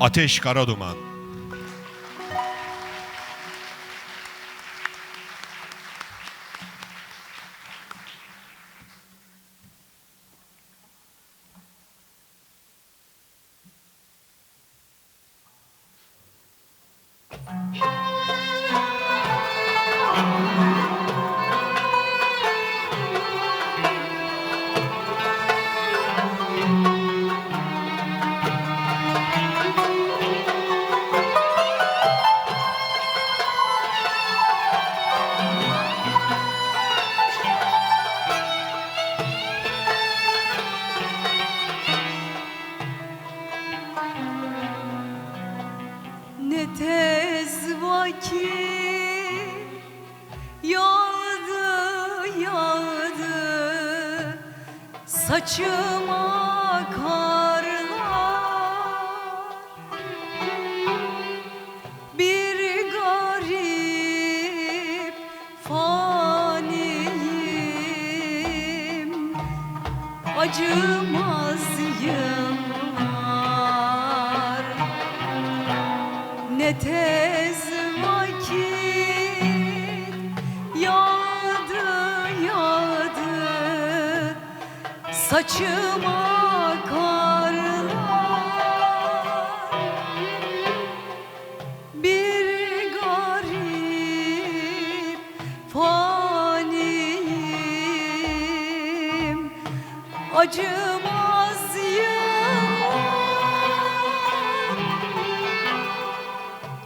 Ateş Karaduman. Ne saçıma karlar. Bir garip faniyim. Acımaz saçıma acımaz yıllar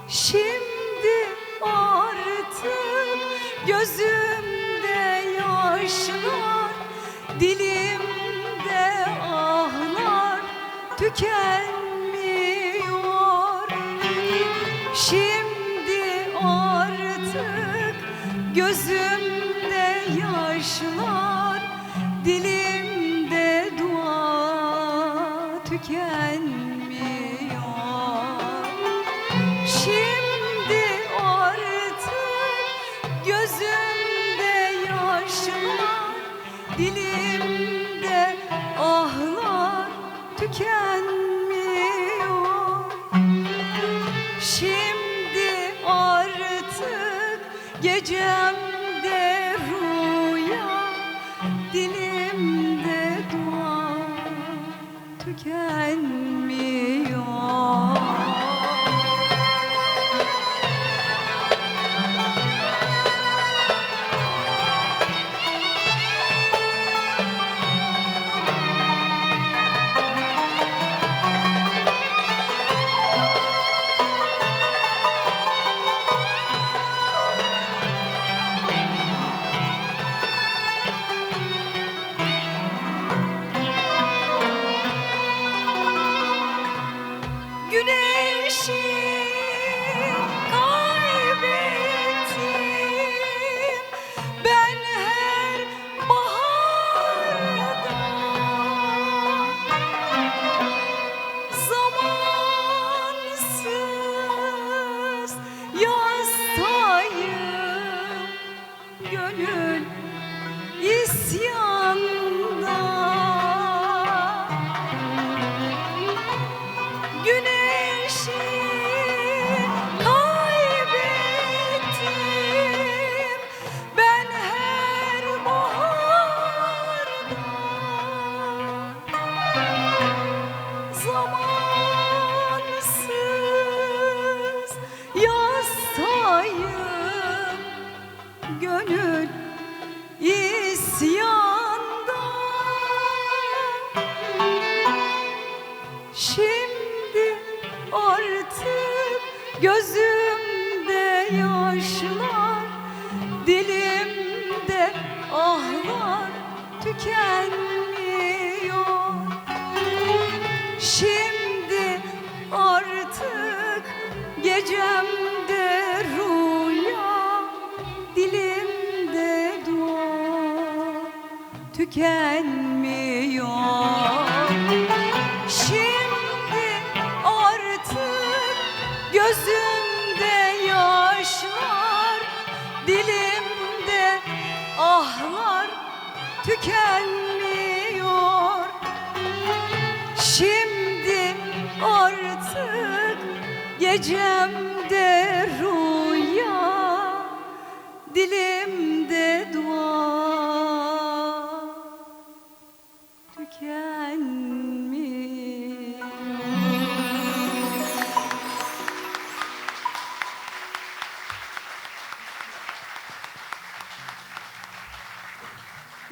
Şimdi artık gözümde yaşlar Dilimde tükenmiyor Şimdi artık gözümde yaşlar Dilimde dua tükenmiyor artık gönül isyanda. Şimdi artık gözümde yaşlar Dilimde ahlar tükenmiyor. Şimdi tükenmiyor. Şimdi artık gözümde yaşlar Dilimde ahlar tükenmiyor. Şimdi artık Gecemde rüya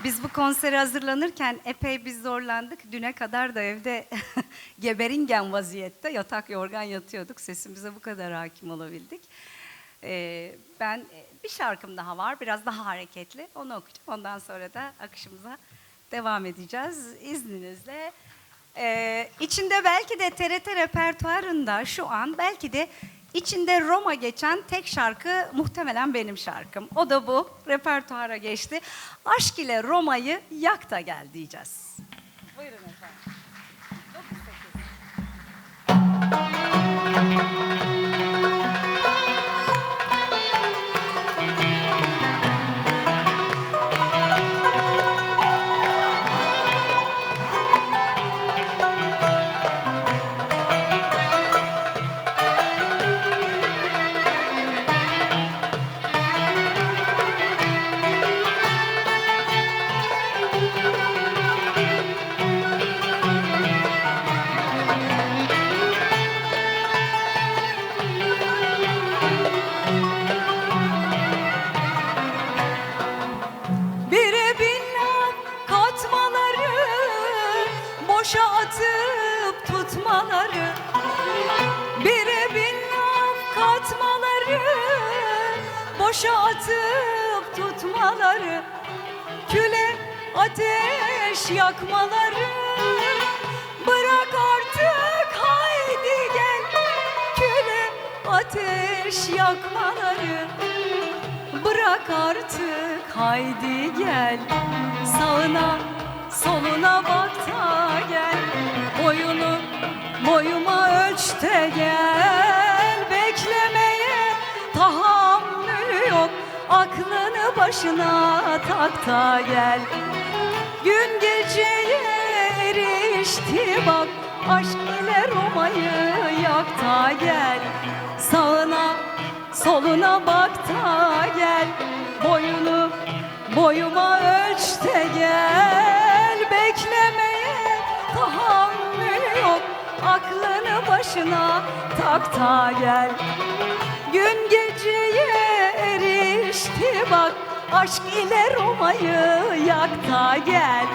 Biz bu konsere hazırlanırken epey biz zorlandık. Düne kadar da evde geberingen vaziyette yatak yorgan yatıyorduk. Sesimize bu kadar hakim olabildik. Ee, ben e, bir şarkım daha var, biraz daha hareketli. Onu okuyacağım. Ondan sonra da akışımıza devam edeceğiz izninizle. Ee, içinde belki de TRT repertuarında şu an belki de içinde Roma geçen tek şarkı muhtemelen benim şarkım. O da bu repertuara geçti. Aşk ile Roma'yı yak da gel diyeceğiz. Buyurun efendim. 98. Boşa atıp tutmaları Bire bin laf katmaları Boşa atıp tutmaları Küle ateş yakmaları. Bırak artık haydi gel Küle ateş yakmaları. Bırak artık haydi gel Sağına soluna bak da gel. Boyunu boyuma ölç de gel. Beklemeye tahammülü yok. Aklını başına tak da gel. Gün geceye erişti bak. Aşk ile Roma'yı yak da gel. Sağına soluna bak da gel. Boyunu boyuma ölç de gel Aklını başına tak da gel. Gün geceye erişti bak Aşk ile Roma'yı yak da gel